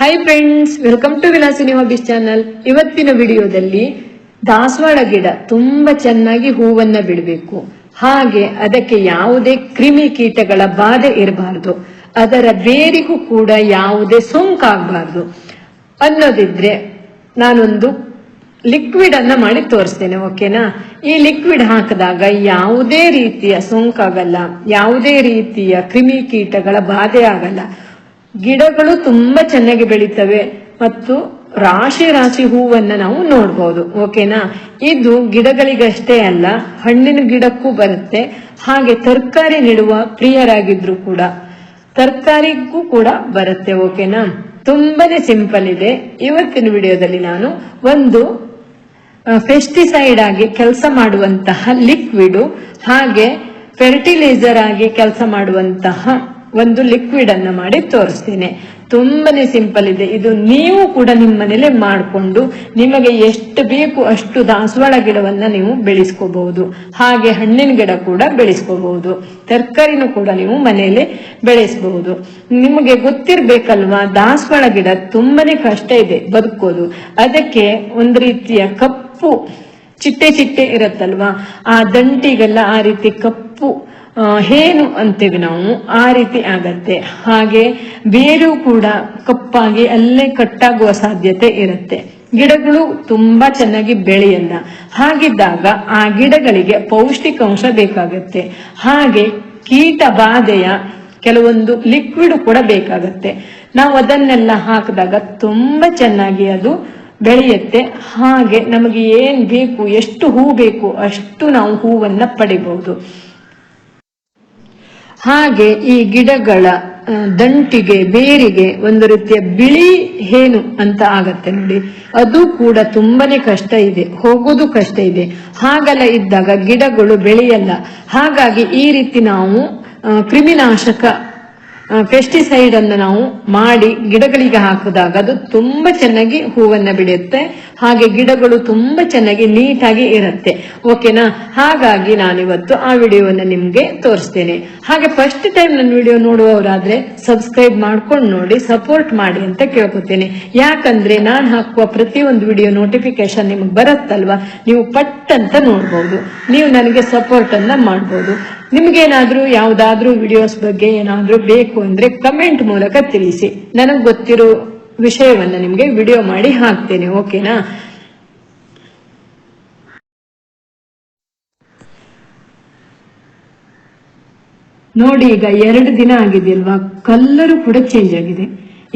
Hi friends welcome to Vilasini hobbies channel ಇವತ್ತಿನ ವಿಡಿಯೋದಲ್ಲಿ ದಾಸವಾಳ ಗಿಡ ತುಂಬಾ ಚೆನ್ನಾಗಿ ಹೂವನ್ನ ಬಿಡಬೇಕು. ಹಾಗೆ ಅದಕ್ಕೆ ಯಾವುದೇ ಕ್ರಿಮಿ ಕೀಟಗಳ ಬಾಧೆ ಇರಬಾರದು. ಅದರ ಬೇರಿಗೂ ಕೂಡ ಯಾವುದೇ ಸೋಂಕಾಗಬಾರ್ದು. ಅನ್ನೋದಿದ್ರೆ ನಾನೊಂದು ಲಿಕ್ವಿಡ್ ಅನ್ನ ಮಾಡಿ ತೋರಿಸ್ತೇನೆ ಓಕೆನಾ ಈ ಲಿಕ್ವಿಡ್ ಹಾಕಿದಾಗ ಯಾವುದೇ ರೀತಿಯ ಸೋಂಕಾಗಲ್ಲ, ಯಾವುದೇ ರೀತಿಯ ಕ್ರಿಮಿ ಕೀಟಗಳ ಬಾಧೆ ಆಗಲ್ಲ. ಗಿಡಗಳು ತುಂಬಾ ಚೆನ್ನಾಗಿ ಬೆಳೀತವೆ ಮತ್ತು ರಾಶಿ ರಾಶಿ ಹೂವನ್ನ ನಾವು ನೋಡ್ಬೋದು, ಓಕೆನಾ? ಇದು ಗಿಡಗಳಿಗಷ್ಟೇ ಅಲ್ಲ, ಹಣ್ಣಿನ ಗಿಡಕ್ಕೂ ಬರುತ್ತೆ. ಹಾಗೆ ತರಕಾರಿ ನೆಡುವ ಪ್ರಿಯರಾಗಿದ್ರು ಕೂಡ, ತರಕಾರಿಗೂ ಕೂಡ ಬರುತ್ತೆ, ಓಕೆನಾ? ತುಂಬಾನೇ ಸಿಂಪಲ್ ಇದೆ. ಇವತ್ತಿನ ವಿಡಿಯೋದಲ್ಲಿ ನಾನು ಒಂದು ಪೆಸ್ಟಿಸೈಡ್ ಆಗಿ ಕೆಲಸ ಮಾಡುವಂತಹ ಲಿಕ್ವಿಡ್ ಹಾಗೆ ಫೆರ್ಟಿಲೈಸರ್ ಆಗಿ ಕೆಲಸ ಮಾಡುವಂತಹ ಒಂದು ಲಿಕ್ವಿಡ್ ಅನ್ನ ಮಾಡಿ ತೋರಿಸ್ತೇನೆ. ತುಂಬಾನೇ ಸಿಂಪಲ್ ಇದೆ. ಇದು ನೀವು ಕೂಡ ನಿಮ್ಮ ಮನೇಲೆ ಮಾಡಿಕೊಂಡು ನಿಮಗೆ ಎಷ್ಟು ಬೇಕು ಅಷ್ಟು ದಾಸವಾಳ ಗಿಡವನ್ನ ನೀವು ಬೆಳೆಸ್ಕೋಬಹುದು. ಹಾಗೆ ಹಣ್ಣಿನ ಗಿಡ ಕೂಡ ಬೆಳೆಸ್ಕೋಬಹುದು. ತರಕಾರಿನೂ ಕೂಡ ನೀವು ಮನೆಯಲ್ಲಿ ಬೆಳೆಸಬಹುದು. ನಿಮಗೆ ಗೊತ್ತಿರ್ಬೇಕಲ್ವಾ, ದಾಸವಾಳ ಗಿಡ ತುಂಬಾನೇ ಕಷ್ಟ ಇದೆ ಬದುಕೋದು ಅದಕ್ಕೆ ಒಂದು ರೀತಿಯ ಕಪ್ಪು ಚಿಟ್ಟೆ ಚಿಟ್ಟೆ ಇರುತ್ತಲ್ವಾ, ಆ ದಂಟಿಗೆಲ್ಲ ಆ ರೀತಿ ಕಪ್ಪು ಹೇನು ಅಂತೀವಿ ನಾವು? ಆ ರೀತಿ ಆಗತ್ತೆ. ಹಾಗೆ ಬೇರು ಕೂಡ ಕಪ್ಪಾಗಿ ಅಲ್ಲೇ ಕಟ್ಟಾಗುವ ಸಾಧ್ಯತೆ ಇರುತ್ತೆ. ಗಿಡಗಳು ತುಂಬಾ ಚೆನ್ನಾಗಿ ಬೆಳೆಯಲ್ಲ. ಹಾಗಿದ್ದಾಗ ಆ ಗಿಡಗಳಿಗೆ ಪೌಷ್ಟಿಕಾಂಶ ಬೇಕಾಗತ್ತೆ. ಹಾಗೆ ಕೀಟ ಬಾಧೆಯ ಕೆಲವೊಂದು ಲಿಕ್ವಿಡ್ ಕೂಡ ಬೇಕಾಗತ್ತೆ. ನಾವು ಅದನ್ನೆಲ್ಲ ಹಾಕಿದಾಗ ತುಂಬಾ ಚೆನ್ನಾಗಿ ಅದು ಬೆಳೆಯುತ್ತೆ. ಹಾಗೆ ನಮಗೆ ಏನ್ ಬೇಕು, ಎಷ್ಟು ಹೂ ಬೇಕು ಅಷ್ಟು ನಾವು ಹೂವನ್ನ ಪಡಿಬಹುದು ಹಾಗೆ ಈ ಗಿಡಗಳ ದಂಟಿಗೆ, ಬೇರಿಗೆ ಒಂದು ರೀತಿಯ ಬಿಳಿ ಹೇನು ಅಂತ ಆಗತ್ತೆ ನೋಡಿ. ಅದು ಕೂಡ ತುಂಬಾನೇ ಕಷ್ಟ ಇದೆ, ಹೋಗೋದು ಕಷ್ಟ ಇದೆ. ಹಾಗೆಲ್ಲ ಇದ್ದಾಗ ಗಿಡಗಳು ಬೆಳೆಯಲ್ಲ. ಹಾಗಾಗಿ ಈ ರೀತಿ ನಾವು ಕ್ರಿಮಿನಾಶಕ ಪೆಸ್ಟಿಸೈಡ್ ಅನ್ನು ನಾವು ಮಾಡಿ ಗಿಡಗಳಿಗೆ ಹಾಕಿದಾಗ ಅದು ತುಂಬಾ ಚೆನ್ನಾಗಿ ಹೂವನ್ನ ಬಿಡುತ್ತೆ ಹಾಗೆ ಗಿಡಗಳು ತುಂಬಾ ಚೆನ್ನಾಗಿ ನೀಟಾಗಿ ಇರುತ್ತೆ. ಓಕೆನಾ ಹಾಗಾಗಿ ನಾನಿವತ್ತು ಆ ವಿಡಿಯೋವನ್ನ ನಿಮ್ಗೆ ತೋರಿಸ್ತೇನೆ. ಹಾಗೆ ಫಸ್ಟ್ ಟೈಮ್ ನನ್ನ ವಿಡಿಯೋ ನೋಡುವವರಾದ್ರೆ ಸಬ್ಸ್ಕ್ರೈಬ್ ಮಾಡ್ಕೊಂಡು ನೋಡಿ ಸಪೋರ್ಟ್ ಮಾಡಿ ಅಂತ ಕೇಳ್ಕೊತೇನೆ. ಯಾಕಂದ್ರೆ ನಾನು ಹಾಕುವ ಪ್ರತಿಯೊಂದು ವಿಡಿಯೋ ನೋಟಿಫಿಕೇಶನ್ ನಿಮ್ಗೆ ಬರುತ್ತಲ್ವಾ? ನೀವು ಪಟ್ ಅಂತ ನೋಡ್ಬೋದು. ನೀವು ನನಗೆ ಸಪೋರ್ಟ್ ಅನ್ನ ಮಾಡ್ಬೋದು. ನಿಮ್ಗೇನಾದ್ರೂ ಯಾವ್ದಾದ್ರೂ ವಿಡಿಯೋಸ್ ಬಗ್ಗೆ ಏನಾದ್ರೂ ಬೇಕು ಅಂದ್ರೆ ಕಮೆಂಟ್ ಮೂಲಕ ತಿಳಿಸಿ. ನನಗೆ ಗೊತ್ತಿರೋ ವಿಷಯವನ್ನ ನಿಮ್ಗೆ ವಿಡಿಯೋ ಮಾಡಿ ಹಾಕ್ತೇನೆ ಓಕೆನಾ ನೋಡಿ, ಈಗ ಎರಡು ದಿನ ಆಗಿದೆಯಲ್ವಾ? ಕಲ್ಲರು ಕೂಡ ಚೇಂಜ್ ಆಗಿದೆ.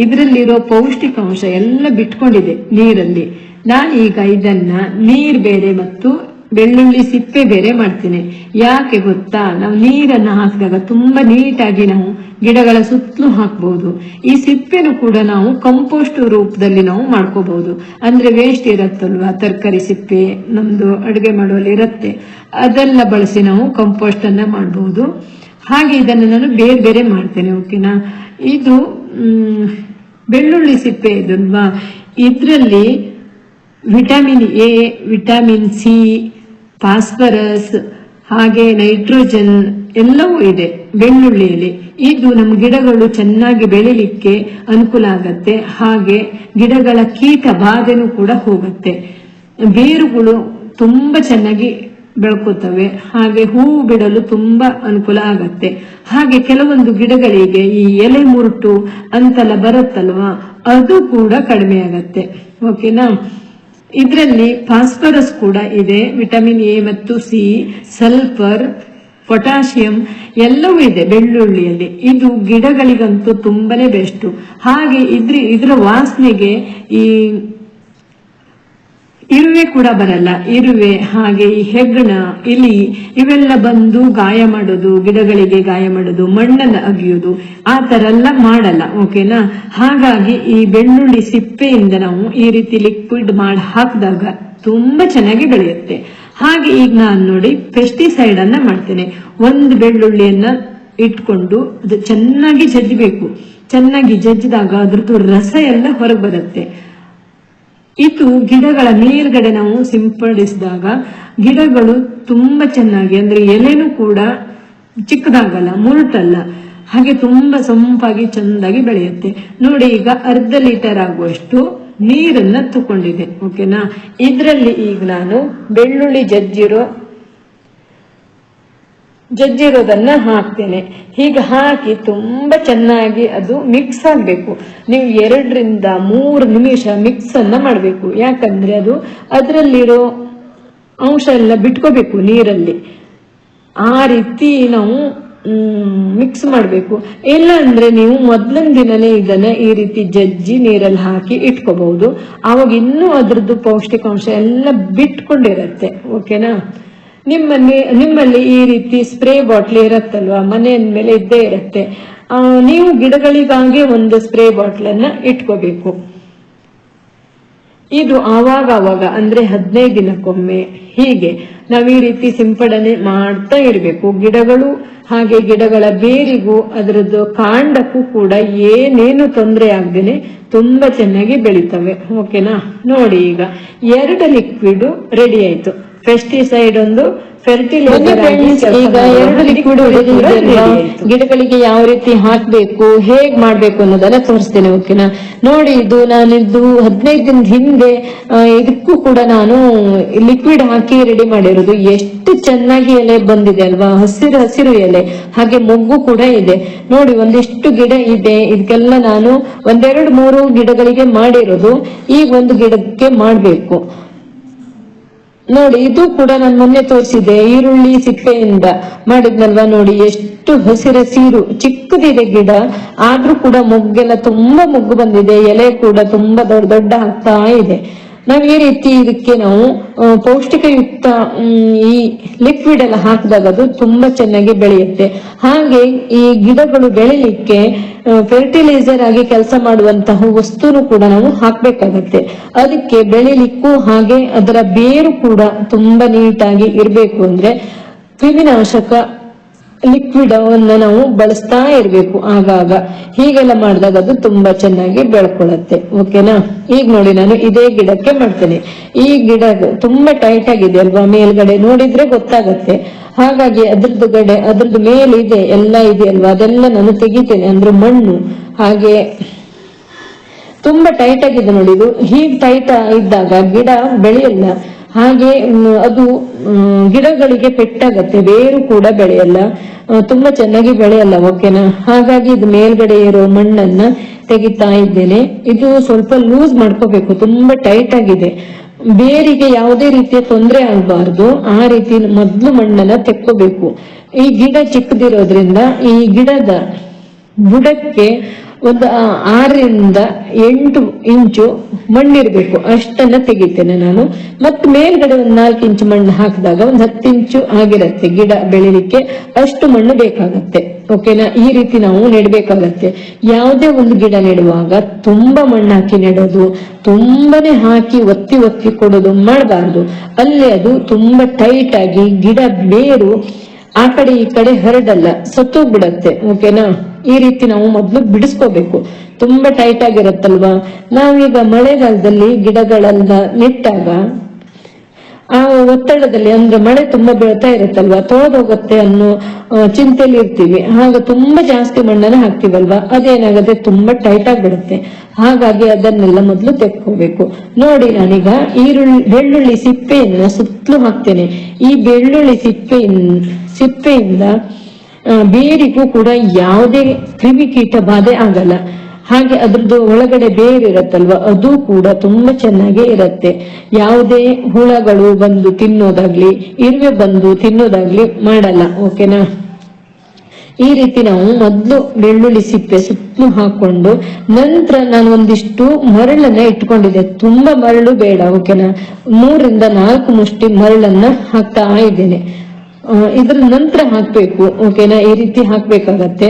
ಇದರಲ್ಲಿರೋ ಪೌಷ್ಟಿಕಾಂಶ ಎಲ್ಲ ಬಿಟ್ಕೊಂಡಿದೆ ನೀರಲ್ಲಿ. ನಾನೀಗ ಇದನ್ನ ನೀರ್ ಬೇರೆ ಮತ್ತು ಬೆಳ್ಳುಳ್ಳಿ ಸಿಪ್ಪೆ ಬೇರೆ ಮಾಡ್ತೇನೆ. ಯಾಕೆ ಗೊತ್ತಾ? ನಾವು ನೀರನ್ನು ಹಾಕಿದಾಗ ತುಂಬಾ ನೀಟಾಗಿ ನಾವು ಗಿಡಗಳ ಸುತ್ತಲೂ ಹಾಕಬಹುದು ಈ ಸಿಪ್ಪೆನೂ ಕೂಡ ನಾವು ಕಂಪೋಸ್ಟ್ ರೂಪದಲ್ಲಿ ನಾವು ಮಾಡ್ಕೋಬಹುದು. ಅಂದ್ರೆ ವೇಸ್ಟ್ ಇರತ್ತಲ್ವಾ? ತರಕಾರಿ ಸಿಪ್ಪೆ, ನಮ್ದು ಅಡುಗೆ ಮಾಡುವಲ್ಲಿ ಇರುತ್ತೆ. ಅದೆಲ್ಲ ಬಳಸಿ ನಾವು ಕಂಪೋಸ್ಟ್ ಅನ್ನ ಮಾಡಬಹುದು ಹಾಗೆ ಇದನ್ನು ನಾನು ಬೇರೆ ಬೇರೆ ಮಾಡ್ತೇನೆ, ಓಕೆನಾ? ಇದು ಬೆಳ್ಳುಳ್ಳಿ ಸಿಪ್ಪೆ ಇದಲ್ವಾ ಇದರಲ್ಲಿ vitamin A, vitamin C phosphorus, ಹಾಗೆ ನೈಟ್ರೋಜನ್ ಎಲ್ಲವೂ ಇದೆ ಬೆಳ್ಳುಳ್ಳಿಯಲ್ಲಿ. ಇದು ನಮ್ಮ ಗಿಡಗಳು ಚೆನ್ನಾಗಿ ಬೆಳಿಲಿಕ್ಕೆ ಅನುಕೂಲ ಆಗತ್ತೆ. ಹಾಗೆ ಗಿಡಗಳ ಕೀಟ ಬಾಧೆನೂ ಕೂಡ ಹೋಗುತ್ತೆ. ಬೇರುಗಳು ತುಂಬಾ ಚೆನ್ನಾಗಿ ಬೆಳ್ಕೋತವೆ. ಹಾಗೆ ಹೂವು ಬಿಡಲು ತುಂಬಾ ಅನುಕೂಲ ಆಗತ್ತೆ. ಹಾಗೆ ಕೆಲವೊಂದು ಗಿಡಗಳಿಗೆ ಈ ಎಲೆ ಮುರುಟು ಅಂತೆಲ್ಲ ಬರುತ್ತಲ್ವಾ, ಅದು ಕೂಡ ಕಡಿಮೆ ಆಗತ್ತೆ. ಓಕೆನಾ ಇದರಲ್ಲಿ ಫಾಸ್ಫರಸ್ ಕೂಡ ಇದೆ ವಿಟಮಿನ್ ಎ ಮತ್ತು ಸಿ ಸಲ್ಫರ್ ಪೊಟ್ಯಾಷಿಯಂ ಎಲ್ಲವೂ ಇದೆ ಬೆಳ್ಳುಳ್ಳಿಯಲ್ಲಿ. ಇದು ಗಿಡಗಳಿಗಂತೂ ತುಂಬಾನೇ ಬೆಸ್ಟು ಹಾಗೆ ಇದ್ರ, ಇದರ ವಾಸನೆಗೆ ಈ ಇರುವೆ ಕೂಡ ಬರಲ್ಲ. ಇರುವೆ, ಹಾಗೆ ಈ ಹೆಗ್ಗಣ, ಇಲಿ, ಇವೆಲ್ಲ ಬಂದು ಗಾಯ ಮಾಡೋದು, ಗಿಡಗಳಿಗೆ ಗಾಯ ಮಾಡೋದು, ಮಣ್ಣನ್ನು ಅಗಿಯೋದು, ಆ ತರ ಎಲ್ಲ ಮಾಡಲ್ಲ ಓಕೆನಾ ಹಾಗಾಗಿ ಈ ಬೆಳ್ಳುಳ್ಳಿ ಸಿಪ್ಪೆಯಿಂದ ನಾವು ಈ ರೀತಿ ಲಿಕ್ವಿಡ್ ಮಾಡಿ ಹಾಕಿದಾಗ ತುಂಬಾ ಚೆನ್ನಾಗಿ ಬೆಳೆಯುತ್ತೆ. ಹಾಗೆ ಈಗ ನಾನು ನೋಡಿ ಪೆಸ್ಟಿಸೈಡ್ ಅನ್ನ ಮಾಡ್ತೇನೆ. ಒಂದು ಬೆಳ್ಳುಳ್ಳಿಯನ್ನ ಇಟ್ಕೊಂಡು ಅದು ಚೆನ್ನಾಗಿ ಜಜ್ಜಬೇಕು. ಚೆನ್ನಾಗಿ ಜಜ್ಜಿದಾಗ ಅದ್ರದ್ದು ರಸ ಎಲ್ಲ ಹೊರಗೆ ಬರುತ್ತೆ. ಇದು ಗಿಡಗಳ ಮೇಲ್ಗಡೆ ನಾವು ಸಿಂಪಡಿಸಿದಾಗ ಗಿಡಗಳು ತುಂಬಾ ಚೆನ್ನಾಗಿ, ಅಂದ್ರೆ ಎಲೆನೂ ಕೂಡ ಚಿಕ್ಕದಾಗಲ್ಲ, ಮುರುಟಲ್ಲ, ಹಾಗೆ ತುಂಬಾ ಸೊಂಪಾಗಿ ಚೆಂದಾಗಿ ಬೆಳೆಯುತ್ತೆ. ನೋಡಿ, ಈಗ ಅರ್ಧ ಲೀಟರ್ ಆಗುವಷ್ಟು ನೀರನ್ನ ತುಕೊಂಡಿದೆ ಓಕೆನಾ ಇದರಲ್ಲಿ ಈಗ ನಾನು ಬೆಳ್ಳುಳ್ಳಿ ಜಜ್ಜಿರೋ ಜಜ್ಜಿರೋದನ್ನ ಹಾಕ್ತೇನೆ. ಹೀಗೆ ಹಾಕಿ ತುಂಬಾ ಚೆನ್ನಾಗಿ ಅದು ಮಿಕ್ಸ್ ಆಗಬೇಕು. ನೀವು ಎರಡರಿಂದ ಮೂರು ನಿಮಿಷ ಮಿಕ್ಸ್ ಅನ್ನ ಮಾಡಬೇಕು. ಯಾಕಂದ್ರೆ ಅದು ಅದರಲ್ಲಿರೋ ಅಂಶ ಎಲ್ಲ ಬಿಟ್ಕೋಬೇಕು ನೀರಲ್ಲಿ. ಆ ರೀತಿ ನಾವು ಮಿಕ್ಸ್ ಮಾಡಬೇಕು. ಇಲ್ಲ ಅಂದ್ರೆ ನೀವು ಮೊದಲನೇ ದಿನನೇ ಇದನ್ನ ಈ ರೀತಿ ಜಜ್ಜಿ ನೀರಲ್ಲಿ ಹಾಕಿ ಇಟ್ಕೋಬಹುದು. ಅವಾಗ ಇನ್ನೂ ಅದರದ್ದು ಪೌಷ್ಟಿಕಾಂಶ ಎಲ್ಲ ಬಿಟ್ಕೊಂಡಿರತ್ತೆ. ಓಕೆನಾ ನಿಮ್ಮಲ್ಲಿ ನಿಮ್ಮಲ್ಲಿ ಈ ರೀತಿ ಸ್ಪ್ರೇ ಬಾಟ್ಲಿ ಇರತ್ತಲ್ವಾ? ಮನೆ ಮೇಲೆ ಇದ್ದೇ ಇರತ್ತೆ. ನೀವು ಗಿಡಗಳಿಗಾಗಿ ಒಂದು ಸ್ಪ್ರೇ ಬಾಟ್ಲನ್ನ ಇಟ್ಕೋಬೇಕು. ಇದು ಆವಾಗ ಆವಾಗ, ಅಂದ್ರೆ ಹದಿನೈದು ದಿನಕ್ಕೊಮ್ಮೆ. ಹೀಗೆ ನಾವು ಈ ರೀತಿ ಸಿಂಪಡಣೆ ಮಾಡ್ತಾ ಇರಬೇಕು. ಗಿಡಗಳು, ಹಾಗೆ ಗಿಡಗಳ ಬೇರಿಗೂ ಅದರದ್ದು ಕಾಂಡಕ್ಕೂ ಕೂಡ ಏನೇನು ತೊಂದರೆ ಆಗದೇನೆ ತುಂಬಾ ಚೆನ್ನಾಗಿ ಬೆಳಿತವೆ. ಓಕೆನಾ ನೋಡಿ ಈಗ, ಎರಡು ಲಿಕ್ವಿಡ್ ರೆಡಿ ಆಯ್ತು. ಪೆಸ್ಟಿಸೈಡ್ ಒಂದು ಫೆರ್ಟಿಲೈಸರ್ ಈಗ ಎರಡು ಲಿಕ್ವಿಡ್ ಗಿಡಗಳಿಗೆ ಯಾವ ರೀತಿ ಹಾಕ್ಬೇಕು ಹೇಗ್ ಮಾಡ್ಬೇಕು ಅನ್ನೋದನ್ನ ತೋರಿಸ್ತೇನೆ ಓಕೆನಾ? ನೋಡಿ ಇದು ನಾನಿದ್ದು ಹದಿನೈದು ದಿನದ ಹಿಂದೆ ಇದಕ್ಕೂ ಕೂಡ ನಾನು ಲಿಕ್ವಿಡ್ ಹಾಕಿ ರೆಡಿ ಮಾಡಿರೋದು. ಎಷ್ಟು ಚೆನ್ನಾಗಿ ಎಲೆ ಬಂದಿದೆ ಅಲ್ವಾ? ಹಸಿರು ಹಸಿರು ಎಲೆ ಹಾಗೆ ಮೊಗ್ಗು ಕೂಡ ಇದೆ. ನೋಡಿ ಒಂದಿಷ್ಟು ಗಿಡ ಇದೆ. ಇದಕ್ಕೆಲ್ಲ ನಾನು ಒಂದೆರಡು ಮೂರು ಗಿಡಗಳಿಗೆ ಮಾಡಿರೋದು. ಈಗ ಒಂದು ಗಿಡಕ್ಕೆ ಮಾಡ್ಬೇಕು. ನೋಡಿ, ಇದು ಕೂಡ ನಾನು ಮೊನ್ನೆ ತೋರಿಸಿದೆ ಈರುಳ್ಳಿ ಸಿಪ್ಪೆಯಿಂದ ಮಾಡಿದ್ನಲ್ವಾ ನೋಡಿ, ಎಷ್ಟು ಹಸಿರಸಿರು ಚಿಕ್ಕದಿದೆ ಗಿಡ, ಆದ್ರೂ ಕೂಡ ಮೊಗ್ಗೆಲ್ಲ ತುಂಬಾ ಮೊಗ್ಗು ಬಂದಿದೆ, ಎಲೆ ಕೂಡ ತುಂಬಾ ದೊಡ್ಡ ದೊಡ್ಡ ಆಗ್ತಾ ಇದೆ. ನಾವ್ ಈ ರೀತಿ ಇದಕ್ಕೆ ನಾವು ಪೌಷ್ಟಿಕಯುಕ್ತ ಈ ಲಿಕ್ವಿಡ್ ಎಲ್ಲ ಹಾಕಿದಾಗ ಅದು ತುಂಬಾ ಚೆನ್ನಾಗಿ ಬೆಳೆಯುತ್ತೆ. ಹಾಗೆ ಈ ಗಿಡಗಳು ಬೆಳಿಲಿಕ್ಕೆ ಫರ್ಟಿಲೈಸರ್ ಆಗಿ ಕೆಲಸ ಮಾಡುವಂತಹ ವಸ್ತುನು ಕೂಡ ನಾವು ಹಾಕ್ಬೇಕಾಗತ್ತೆ. ಅದಕ್ಕೆ ಬೆಳಿಲಿಕ್ಕೂ ಹಾಗೆ ಅದರ ಬೇರು ಕೂಡ ತುಂಬಾ ನೀಟಾಗಿ ಇರಬೇಕು ಅಂದ್ರೆ ಕ್ರಿಮಿನಾಶಕ ಲಿಕ್ವಿಡ್ ಅನ್ನ ನಾವು ಬಳಸ್ತಾ ಇರ್ಬೇಕು ಆಗಾಗ. ಹೀಗೆಲ್ಲ ಮಾಡಿದಾಗ ಅದು ತುಂಬಾ ಚೆನ್ನಾಗಿ ಬೆಳ್ಕೊಳತ್ತೆ ಓಕೆನಾ ಈಗ ನೋಡಿ ನಾನು ಇದೇ ಗಿಡಕ್ಕೆ ಮಾಡ್ತೇನೆ. ಈ ಗಿಡ ತುಂಬಾ ಟೈಟ್ ಆಗಿದೆ ಅಲ್ವಾ? ಮೇಲ್ಗಡೆ ನೋಡಿದ್ರೆ ಗೊತ್ತಾಗತ್ತೆ. ಹಾಗಾಗಿ ಅದ್ರದ್ದು ಗಡೆ, ಅದ್ರದ್ದು ಮೇಲಿದೆ ಎಲ್ಲ ಇದೆ ಅಲ್ವಾ? ಅದೆಲ್ಲ ನಾನು ತೆಗಿತೇನೆ. ಅಂದ್ರೆ ಮಣ್ಣು, ಹಾಗೆ ತುಂಬಾ ಟೈಟ್ ಆಗಿದೆ ನೋಡಿ ಇದು. ಹೀಗ್ ಟೈಟ್ ಇದ್ದಾಗ ಗಿಡ ಬೆಳೆಯಲ್ಲ. ಹಾಗೆ ಅದು ಗಿಡಗಳಿಗೆ ಪೆಟ್ಟಾಗತ್ತೆ, ಬೇರು ಕೂಡ ಬೆಳೆಯಲ್ಲ. ತುಂಬಾ ಚೆನ್ನಾಗಿ ಬೆಳೆಯಲ್ಲ, ಓಕೆನಾ? ಹಾಗಾಗಿ ಇದು ಮೇಲ್ಗಡೆ ಇರೋ ಮಣ್ಣನ್ನ ತೆಗಿತಾ ಇದ್ದೇನೆ. ಇದು ಸ್ವಲ್ಪ ಲೂಸ್ ಮಾಡ್ಕೋಬೇಕು, ತುಂಬಾ ಟೈಟ್ ಆಗಿದೆ. ಬೇರಿಗೆ ಯಾವುದೇ ರೀತಿಯ ತೊಂದರೆ ಆಗಬಾರ್ದು, ಆ ರೀತಿ ಮೊದ್ಲು ಮಣ್ಣನ್ನ ತೆಕ್ಕೋಬೇಕು. ಈ ಗಿಡ ಚಿಕ್ಕದಿರೋದ್ರಿಂದ ಈ ಗಿಡದ ಬುಡಕ್ಕೆ ಒಂದು ಆರರಿಂದ ಎಂಟು ಇಂಚು ಮಣ್ಣಿರಬೇಕು. ಅಷ್ಟನ್ನ ತೆಗಿತೇನೆ ನಾನು. ಮತ್ತೆ ಮೇಲ್ಗಡೆ ಒಂದು ನಾಲ್ಕು ಇಂಚು ಮಣ್ಣು ಹಾಕಿದಾಗ ಒಂದು ಹತ್ತು ಇಂಚು ಆಗಿರತ್ತೆ ಗಿಡ ಬೆಳಿಲಿಕ್ಕೆ. ಅಷ್ಟು ಮಣ್ಣು ಬೇಕಾಗತ್ತೆ. ಓಕೆನಾ ಈ ರೀತಿ ನಾವು ನೆಡ್ಬೇಕಾಗತ್ತೆ. ಯಾವುದೇ ಒಂದು ಗಿಡ ನೆಡುವಾಗ ತುಂಬಾ ಮಣ್ಣು ಹಾಕಿ ನೆಡೋದು, ತುಂಬಾನೇ ಹಾಕಿ ಒತ್ತಿ ಒತ್ತಿ ಕೊಡೋದು ಮಾಡಬಾರ್ದು. ಅಲ್ಲಿ ಅದು ತುಂಬಾ ಟೈಟ್ ಆಗಿ ಗಿಡ ಬೇರು ಆ ಕಡೆ ಈ ಕಡೆ ಹರಡಲ್ಲ, ಸತ್ತೋಗ್ಬಿಡತ್ತೆ. ಓಕೆನಾ ಈ ರೀತಿ ನಾವು ಮೊದ್ಲು ಬಿಡಿಸ್ಕೋಬೇಕು. ತುಂಬಾ ಟೈಟ್ ಆಗಿರುತ್ತಲ್ವಾ? ನಾವೀಗ ಮಳೆಗಾಲದಲ್ಲಿ ಗಿಡಗಳೆಲ್ಲ ನೆಟ್ಟಾಗ ಆ ಒತ್ತಡದಲ್ಲಿ ಅಂದ್ರೆ ಮಳೆ ತುಂಬಾ ಬೀಳ್ತಾ ಇರುತ್ತಲ್ವಾ? ತೊಳೆದೋಗುತ್ತೆ ಅನ್ನೋ ಚಿಂತೆಯಲ್ಲಿ ಇರ್ತೀವಿ. ಹಾಗ ತುಂಬಾ ಜಾಸ್ತಿ ಮಣ್ಣನ್ನ ಹಾಕ್ತಿವಲ್ವಾ? ಅದೇನಾಗುತ್ತೆ ತುಂಬಾ ಟೈಟ್ ಆಗಿಬಿಡುತ್ತೆ ಹಾಗಾಗಿ ಅದನ್ನೆಲ್ಲ ಮೊದಲು ತೆಕ್ಕೋಬೇಕು. ನೋಡಿ ನಾನೀಗ ಈರುಳ್ಳಿ, ಬೆಳ್ಳುಳ್ಳಿ ಸಿಪ್ಪೆಯನ್ನ ಸುತ್ತಲೂ ಹಾಕ್ತೇನೆ. ಈ ಬೆಳ್ಳುಳ್ಳಿ ಸಿಪ್ಪೆಯಿಂದ ಸಿಪ್ಪೆಯಿಂದ ಬೇರಿಗೂ ಕೂಡ ಯಾವುದೇ ಕ್ರಿಮಿಕೀಟ ಬಾಧೆ ಆಗಲ್ಲ. ಹಾಗೆ ಅದ್ರದ್ದು ಒಳಗಡೆ ಬೇವಿರುತ್ತಲ್ವಾ ಅದು ಕೂಡ ತುಂಬಾ ಚೆನ್ನಾಗಿ ಇರತ್ತೆ. ಯಾವುದೇ ಹುಳಗಳು ಬಂದು ತಿನ್ನೋದಾಗ್ಲಿ, ಇರುವೆ ಬಂದು ತಿನ್ನೋದಾಗ್ಲಿ ಮಾಡಲ್ಲ, ಓಕೆನಾ? ಈ ರೀತಿ ನಾವು ಮೊದಲು ಬೆಳ್ಳುಳ್ಳಿ ಸಿಪ್ಪೆ ಸುತ್ತಲೂ ಹಾಕೊಂಡು, ನಂತರ ನಾನು ಒಂದಿಷ್ಟು ಮರಳನ್ನ ಇಟ್ಕೊಂಡಿದ್ದೆ. ತುಂಬಾ ಮರಳು ಬೇಡ, ಓಕೆನಾ? ಮೂರಿಂದ ನಾಲ್ಕು ಮುಷ್ಟಿ ಮರಳನ್ನ ಹಾಕ್ತಾ ಇದ್ದೇನೆ. ಇದ್ರ ನಂತರ ಹಾಕ್ಬೇಕು. ಓಕೆನಾ ಈ ರೀತಿ ಹಾಕ್ಬೇಕಾಗತ್ತೆ.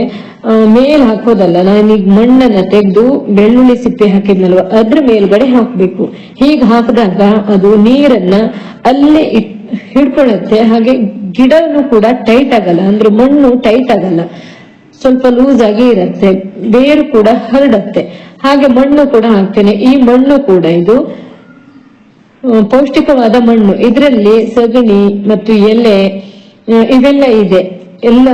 ಮೇಲ್ ಹಾಕೋದಲ್ಲ ನಾನೀಗ ಮಣ್ಣನ್ನ ತೆಗೆದು ಬೆಳ್ಳುಳ್ಳಿ ಸಿಪ್ಪೆ ಹಾಕಿದ್ನಲ್ವ, ಅದ್ರ ಮೇಲ್ಗಡೆ ಹಾಕ್ಬೇಕು. ಹೀಗೆ ಹಾಕಿದಾಗ ಅದು ನೀರನ್ನ ಅಲ್ಲೇ ಹಿಡ್ಕೊಳತ್ತೆ ಹಾಗೆ ಗಿಡನು ಕೂಡ ಟೈಟ್ ಆಗಲ್ಲ, ಅಂದ್ರೆ ಮಣ್ಣು ಟೈಟ್ ಆಗಲ್ಲ. ಸ್ವಲ್ಪ ಲೂಸ್ ಆಗಿ ಇರತ್ತೆ, ಬೇರು ಕೂಡ ಹರಡತ್ತೆ. ಹಾಗೆ ಮಣ್ಣು ಕೂಡ ಹಾಕ್ತೇನೆ. ಈ ಮಣ್ಣು ಕೂಡ ಇದು ಪೌಷ್ಟಿಕವಾದ ಮಣ್ಣು. ಇದರಲ್ಲಿ ಸಗಣಿ ಮತ್ತು ಎಲೆ ಇವೆಲ್ಲ ಇದೆ. ಎಲ್ಲ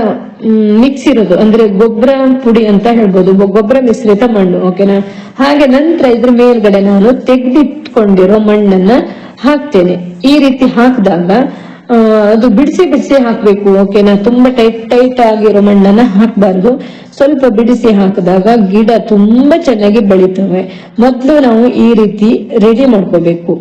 ಮಿಕ್ಸ್ ಇರೋದು. ಅಂದ್ರೆ ಗೊಬ್ಬರ ಪುಡಿ ಅಂತ ಹೇಳ್ಬೋದು. ಗೊಬ್ಬರ ಮಿಶ್ರಿತ ಮಣ್ಣು ಓಕೆನಾ ಹಾಗೆ ನಂತರ ಇದ್ರ ಮೇಲ್ಗಡೆ ನಾನು ತೆಗೆದಿಟ್ಕೊಂಡಿರೋ ಮಣ್ಣನ್ನ ಹಾಕ್ತೇನೆ. ಈ ರೀತಿ ಹಾಕಿದಾಗ ಅದು ಬಿಡಿಸಿ ಬಿಡಿಸಿ ಹಾಕ್ಬೇಕು ಓಕೆನಾ ತುಂಬಾ ಟೈಟ್ ಟೈಟ್ ಆಗಿರೋ ಮಣ್ಣನ್ನ ಹಾಕ್ಬಾರ್ದು. ಸ್ವಲ್ಪ ಬಿಡಿಸಿ ಹಾಕಿದಾಗ ಗಿಡ ತುಂಬಾ ಚೆನ್ನಾಗಿ ಬೆಳೀತವೆ. ಮೊದಲು ನಾವು ಈ ರೀತಿ ರೆಡಿ ಮಾಡ್ಕೋಬೇಕು.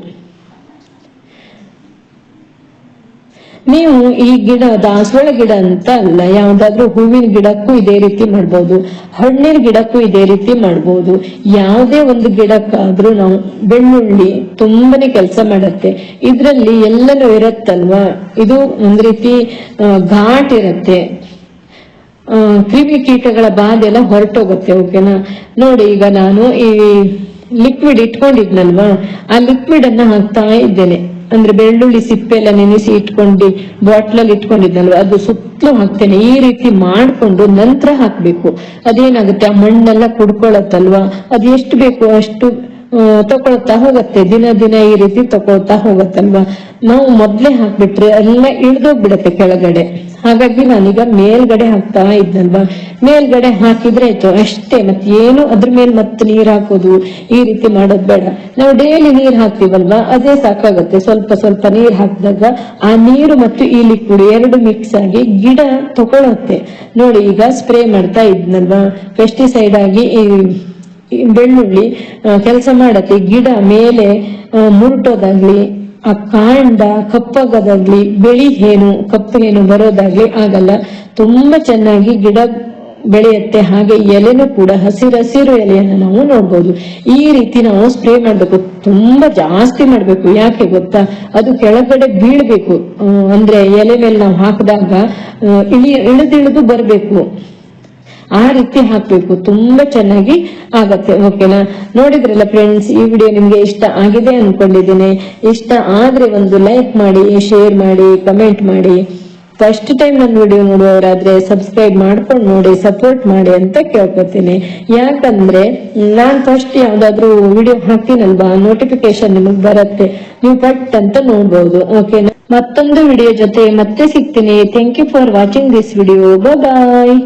ನೀವು ಈ ಗಿಡ, ದಾಸವಾಳ ಗಿಡ ಅಂತ ಅಲ್ಲ ಯಾವ್ದಾದ್ರು ಹೂವಿನ ಗಿಡಕ್ಕೂ ಇದೇ ರೀತಿ ಮಾಡ್ಬೋದು. ಹಣ್ಣಿನ ಗಿಡಕ್ಕೂ ಇದೇ ರೀತಿ ಮಾಡ್ಬೋದು. ಯಾವುದೇ ಒಂದು ಗಿಡಕ್ಕಾದ್ರೂ ನಾವು ಬೆಳ್ಳುಳ್ಳಿ ತುಂಬಾನೇ ಕೆಲಸ ಮಾಡತ್ತೆ. ಇದ್ರಲ್ಲಿ ಎಲ್ಲನೂ ಇರತ್ತಲ್ವಾ? ಇದು ಒಂದ್ ರೀತಿ ಘಾಟ್ ಇರತ್ತೆ. ಕ್ರಿಮಿ ಕೀಟಗಳ ಬಾಧೆ ಎಲ್ಲ ಹೊರಟೋಗುತ್ತೆ, ಓಕೆನಾ? ನೋಡಿ, ಈಗ ನಾನು ಈ ಲಿಕ್ವಿಡ್ ಇಟ್ಕೊಂಡಿದ್ನಲ್ವಾ? ಆ ಲಿಕ್ವಿಡ್ ಅನ್ನ ಹಾಕ್ತಾ ಇದ್ದೇನೆ. ಅಂದ್ರೆ ಬೆಳ್ಳುಳ್ಳಿ ಸಿಪ್ಪೆ ಎಲ್ಲ ನೆನೆಸಿ ಇಟ್ಕೊಂಡು ಬಾಟ್ಲಲ್ಲಿ ಇಟ್ಕೊಂಡಿದ್ನಲ್ವಾ ಅದು ಸುತ್ತಲೂ ಹಾಕ್ತೇನೆ ಈ ರೀತಿ ಮಾಡ್ಕೊಂಡು ನಂತರ ಹಾಕ್ಬೇಕು. ಅದೇನಾಗುತ್ತೆ? ಆ ಮಣ್ಣೆಲ್ಲ ಕುಡ್ಕೊಳತ್ತಲ್ವಾ? ಅದು ಎಷ್ಟು ಬೇಕು? ಅಷ್ಟು ತಕೊಳ್ತಾ ಹೋಗತ್ತೆ. ದಿನ ದಿನ ಈ ರೀತಿ ತಕೊಳ್ತಾ ಹೋಗತ್ತಲ್ವಾ? ನಾವು ಮೊದ್ಲೇ ಹಾಕ್ಬಿಟ್ರೆ ಎಲ್ಲ ಇಳ್ದೋಗ್ಬಿಡತ್ತೆ ಕೆಳಗಡೆ. ಹಾಗಾಗಿ ನಾನೀಗ ಮೇಲ್ಗಡೆ ಹಾಕ್ತಾ ಇದ್ನಲ್ವಾ ಮೇಲ್ಗಡೆ ಹಾಕಿದ್ರೆ ಆಯ್ತು. ಅಷ್ಟೇ ಮತ್ತೆ ಏನು ಅದ್ರ ಮೇಲೆ ಮತ್ತೆ ನೀರ್ ಹಾಕೋದು ಈ ರೀತಿ ಮಾಡೋದ್ ಬೇಡ. ನಾವು ಡೈಲಿ ನೀರ್ ಹಾಕ್ತಿವಲ್ವಾ? ಅದೇ ಸಾಕಾಗತ್ತೆ. ಸ್ವಲ್ಪ ಸ್ವಲ್ಪ ನೀರ್ ಹಾಕಿದಾಗ ಆ ನೀರು ಮತ್ತು ಈ ಲಿಕ್ವಿಡ್ ಎರಡು ಮಿಕ್ಸ್ ಆಗಿ ಗಿಡ ತಗೊಳತ್ತೆ. ನೋಡಿ, ಈಗ ಸ್ಪ್ರೇ ಮಾಡ್ತಾ ಇದ್ನಲ್ವಾ? ಪೆಸ್ಟಿಸೈಡ್ ಆಗಿ ಈ ಬೆಳ್ಳುಳ್ಳಿ ಕೆಲಸ ಮಾಡತ್ತೆ ಗಿಡ ಮೇಲೆ ಮುರುಟೋದಾಗ್ಲಿ, ಆ ಕಾಂಡ ಕಪ್ಪಾಗೋದಾಗ್ಲಿ, ಬೆಳಿ ಏನು ಕಪ್ಪು ಏನು ಬರೋದಾಗ್ಲಿ ಆಗಲ್ಲ. ತುಂಬಾ ಚೆನ್ನಾಗಿ ಗಿಡ ಬೆಳೆಯುತ್ತೆ. ಹಾಗೆ ಎಲೆನೂ ಕೂಡ ಹಸಿರಸಿರು ಎಲೆಯನ್ನ ನಾವು ನೋಡ್ಬೋದು. ಈ ರೀತಿ ನಾವು ಸ್ಪ್ರೇ ಮಾಡ್ಬೇಕು. ತುಂಬಾ ಜಾಸ್ತಿ ಮಾಡ್ಬೇಕು. ಯಾಕೆ ಗೊತ್ತಾ? ಅದು ಕೆಳಗಡೆ ಬೀಳ್ಬೇಕು. ಅಂದ್ರೆ ಎಲೆ ಮೇಲೆ ನಾವು ಹಾಕಿದಾಗ ಇಳಿ, ಇಳಿದಿಳಿದು ಬರ್ಬೇಕು. ಆ ರೀತಿ ಹಾಕ್ಬೇಕು. ತುಂಬಾ ಚೆನ್ನಾಗಿ ಆಗತ್ತೆ. ಓಕೆನಾ ನೋಡಿದ್ರಲ್ಲ ಫ್ರೆಂಡ್ಸ್ ಈ ವಿಡಿಯೋ ನಿಮ್ಗೆ ಇಷ್ಟ ಆಗಿದೆ ಅನ್ಕೊಂಡಿದ್ದೀನಿ. ಇಷ್ಟ ಆದ್ರೆ ಒಂದು ಲೈಕ್ ಮಾಡಿ ಶೇರ್ ಮಾಡಿ ಕಮೆಂಟ್ ಮಾಡಿ. ಫಸ್ಟ್ ಟೈಮ್ ನನ್ನ ವಿಡಿಯೋ ನೋಡುವವರಾದ್ರೆ ಸಬ್ಸ್ಕ್ರೈಬ್ ಮಾಡ್ಕೊಂಡು ನೋಡಿ ಸಪೋರ್ಟ್ ಮಾಡಿ ಅಂತ ಕೇಳ್ಕೊತೀನಿ. ಯಾಕಂದ್ರೆ ನಾನ್ ಫಸ್ಟ್ ಯಾವ್ದಾದ್ರು ವಿಡಿಯೋ ಹಾಕ್ತೀನಲ್ವಾ? ನೋಟಿಫಿಕೇಶನ್ ನಿಮಗ್ ಬರುತ್ತೆ. ನೀವು ಪಟ್ ಅಂತ ನೋಡ್ಬೋದು. ಓಕೆನಾ ಮತ್ತೊಂದು ವಿಡಿಯೋ ಜೊತೆ ಮತ್ತೆ ಸಿಗ್ತೀನಿ. Thank you for watching this video bye